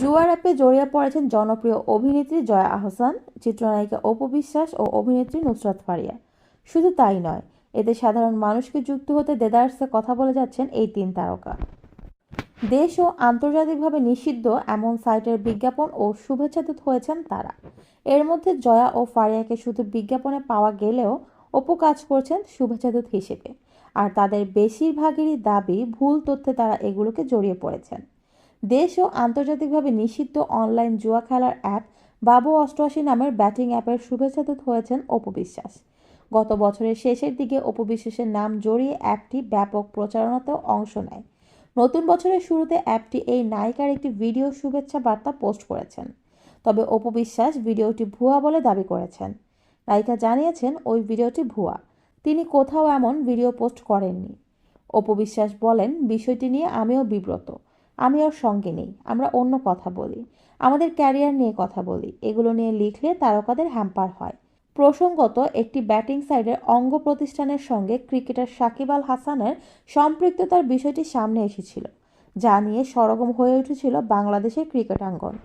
জুয়ার অ্যাপে জড়িয়ে পড়েছেন জনপ্রিয় অভিনেত্রী জয়া আহসান, চিত্রনায়িকা অপু বিশ্বাস ও অভিনেত্রী নুসরাত ফারিয়া। শুধু তাই নয়, এতে সাধারণ মানুষকে যুক্ত হতে দেদারসে কথা বলে যাচ্ছেন এই তিন তারকা। দেশ ও আন্তর্জাতিকভাবে নিষিদ্ধ এমন সাইটের বিজ্ঞাপন ও শুভেচ্ছাদূত হয়েছেন তারা। এর মধ্যে জয়া ও ফারিয়াকে শুধু বিজ্ঞাপনে পাওয়া গেলেও অপু কাজ করছেন শুভেচ্ছাদূত হিসেবে। আর তাদের বেশিরভাগেরই দাবি, ভুল তথ্যে তারা এগুলোকে জড়িয়ে পড়েছেন। দেশ ও আন্তর্জাতিকভাবে নিষিদ্ধ অনলাইন জুয়া খেলার অ্যাপ বাবু অষ্টআশি নামের ব্যাটিং অ্যাপের শুভেচ্ছাদূত হয়েছেন অপু বিশ্বাস। গত বছরের শেষের দিকে অপু বিশ্বাসের নাম জড়িয়ে অ্যাপটি ব্যাপক প্রচারণাতেও অংশ নেয়। নতুন বছরের শুরুতে অ্যাপটি এই নায়িকার একটি ভিডিও শুভেচ্ছা বার্তা পোস্ট করেছেন। তবে অপু বিশ্বাস ভিডিওটি ভুয়া বলে দাবি করেছেন। নায়িকা জানিয়েছেন, ওই ভিডিওটি ভুয়া। তিনি কোথাও এমন ভিডিও পোস্ট করেননি। অপু বিশ্বাস বলেন, বিষয়টি নিয়ে আমিও বিব্রত। আমি ওর সঙ্গে নেই, আমরা অন্য কথা বলি। আমাদের ক্যারিয়ার নিয়ে কথা বলি, এগুলো নিয়ে লিখলে তারকাদের হ্যাম্পার হয়। প্রসঙ্গত, একটি ব্যাটিং সাইডের অঙ্গ প্রতিষ্ঠানের সঙ্গে ক্রিকেটার সাকিব আল হাসানের সম্পৃক্ততার বিষয়টি সামনে এসেছিল, যা নিয়ে সরগম হয়ে উঠেছিল বাংলাদেশের ক্রিকেটাঙ্গন।